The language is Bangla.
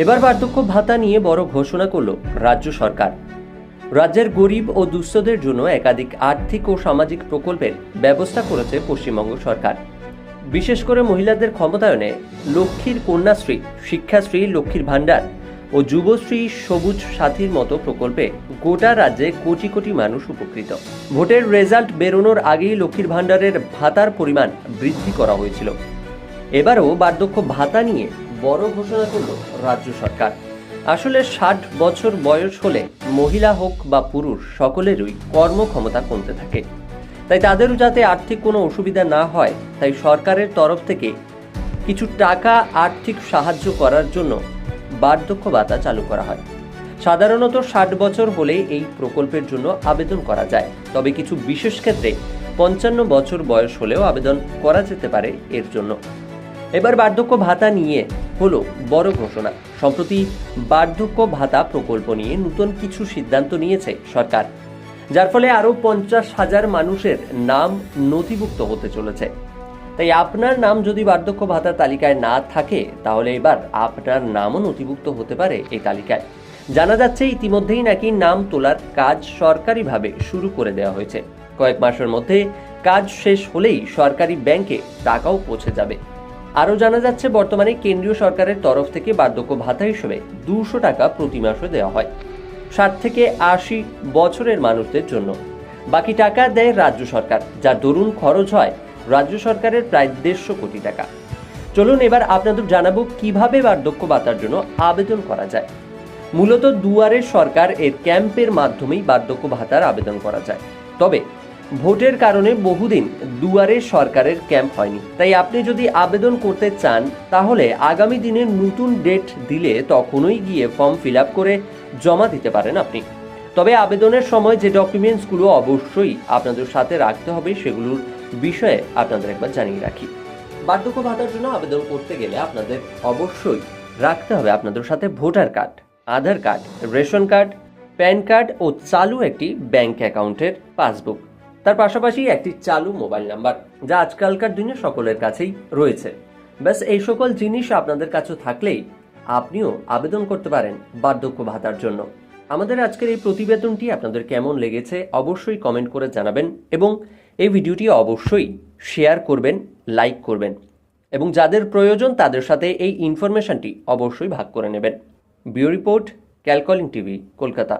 এবার বার্ধক্য ভাতা নিয়ে বড় ঘোষণা করল রাজ্য সরকার। রাজ্যের গরিব ও দুস্থদের জন্য একাধিক আর্থিক ও সামাজিক প্রকল্পের ব্যবস্থা করেছে পশ্চিমবঙ্গ সরকার। বিশেষ করে মহিলাদের ক্ষমতায়নে লক্ষ্মীর কন্যাশ্রী, শিক্ষাশ্রী, লক্ষ্মীর ভাণ্ডার ও যুবশ্রী সবুজ সাথীর মতো প্রকল্পে গোটা রাজ্যে কোটি কোটি মানুষ উপকৃত। ভোটের রেজাল্ট বেরোনোর আগেই লক্ষ্মীর ভাণ্ডারের ভাতার পরিমাণ বৃদ্ধি করা হয়েছিল। এবারও বার্ধক্য ভাতা নিয়ে বড় ঘোষণা করল রাজ্য সরকার। আসলে ষাট বছর বয়স হলে মহিলা হোক বা পুরুষ, সকলেরই কর্মক্ষমতা কমতে থাকে। তাই তাদেরও যাতে আর্থিক কোনো অসুবিধা না হয়, তাই সরকারের তরফ থেকে কিছু টাকা আর্থিক সাহায্য করার জন্য বার্ধক্য ভাতা চালু করা হয়। সাধারণত ষাট বছর হলে এই প্রকল্পের জন্য আবেদন করা যায়। তবে কিছু বিশেষ ক্ষেত্রে পঞ্চান্ন বছর বয়স হলেও আবেদন করা যেতে পারে এর জন্য। এবার বার্ধক্য ভাতা নিয়ে হলো বড় ঘোষণা। সম্প্রতি বার্ধক্য ভাতা প্রকল্প নিয়ে নতুন কিছু সিদ্ধান্ত নিয়েছে সরকার, যার ফলে আরও পঞ্চাশ হাজার মানুষের নাম নথিভুক্ত হতে চলেছে। তাই আপনার নাম যদি বার্ধক্য ভাতার তালিকায় না থাকে, তাহলে এবার আপনার নামও নথিভুক্ত হতে পারে এই তালিকায়। জানা যাচ্ছে, ইতিমধ্যেই নাকি নাম তোলার কাজ সরকারিভাবে শুরু করে দেওয়া হয়েছে। কয়েক মাসের মধ্যে কাজ শেষ হলেই সরকারি ব্যাংকে টাকাও পৌঁছে যাবে। আরও জানা যাচ্ছে, বর্তমানে কেন্দ্রীয় সরকারের তরফ থেকে বার্ধক্য ভাতা হিসেবে দুশো টাকা প্রতি মাসে দেওয়া হয়। ষাট থেকে আশি বছরের মানুষদের জন্য। বাকি টাকা দেয় রাজ্য সরকার, যার দরুন খরচ হয় রাজ্য সরকারের প্রায় দেড়শো কোটি টাকা। চলুন এবার আপনাদের জানাব কীভাবে বার্ধক্য ভাতার জন্য আবেদন করা যায়। মূলত দুয়ারের সরকার এর ক্যাম্পের মাধ্যমেই বার্ধক্য ভাতার আবেদন করা যায়। তবে ভোটের কারণে বহুদিন দুয়ারে সরকারের ক্যাম্প হয়নি। তাই আপনি যদি আবেদন করতে চান, তাহলে আগামী দিনে নতুন ডেট দিলে তখনই গিয়ে ফর্ম ফিল করে জমা দিতে পারেন আপনি। তবে আবেদনের সময় যে ডকুমেন্টসগুলো অবশ্যই আপনাদের সাথে রাখতে হবে, সেগুলোর বিষয়ে আপনাদের একবার জানিয়ে রাখি। বার্ধক্য ভাতার জন্য আবেদন করতে গেলে আপনাদের অবশ্যই রাখতে হবে আপনাদের সাথে voter card, Aadhaar card, ration card, PAN card ও চালু একটি ব্যাংক অ্যাকাউন্টের পাসবুক। তার পাশাপাশি একটি চালু মোবাইল নাম্বার, যা আজকালকার দিনে সকলের কাছেই রয়েছে। ব্যাস, এই সকল জিনিস আপনাদের কাছে থাকলেই আপনিও আবেদন করতে পারেন বার্ধক্য ভাতার জন্য। আমাদের আজকের এই প্রতিবেদনটি আপনাদের কেমন লেগেছে অবশ্যই কমেন্ট করে জানাবেন এবং এই ভিডিওটি অবশ্যই শেয়ার করবেন, লাইক করবেন এবং যাদের প্রয়োজন তাদের সাথে এই ইনফরমেশনটি অবশ্যই ভাগ করে নেবেন। বিও রিপোর্ট, ক্যালকলিং টিভি, কলকাতা।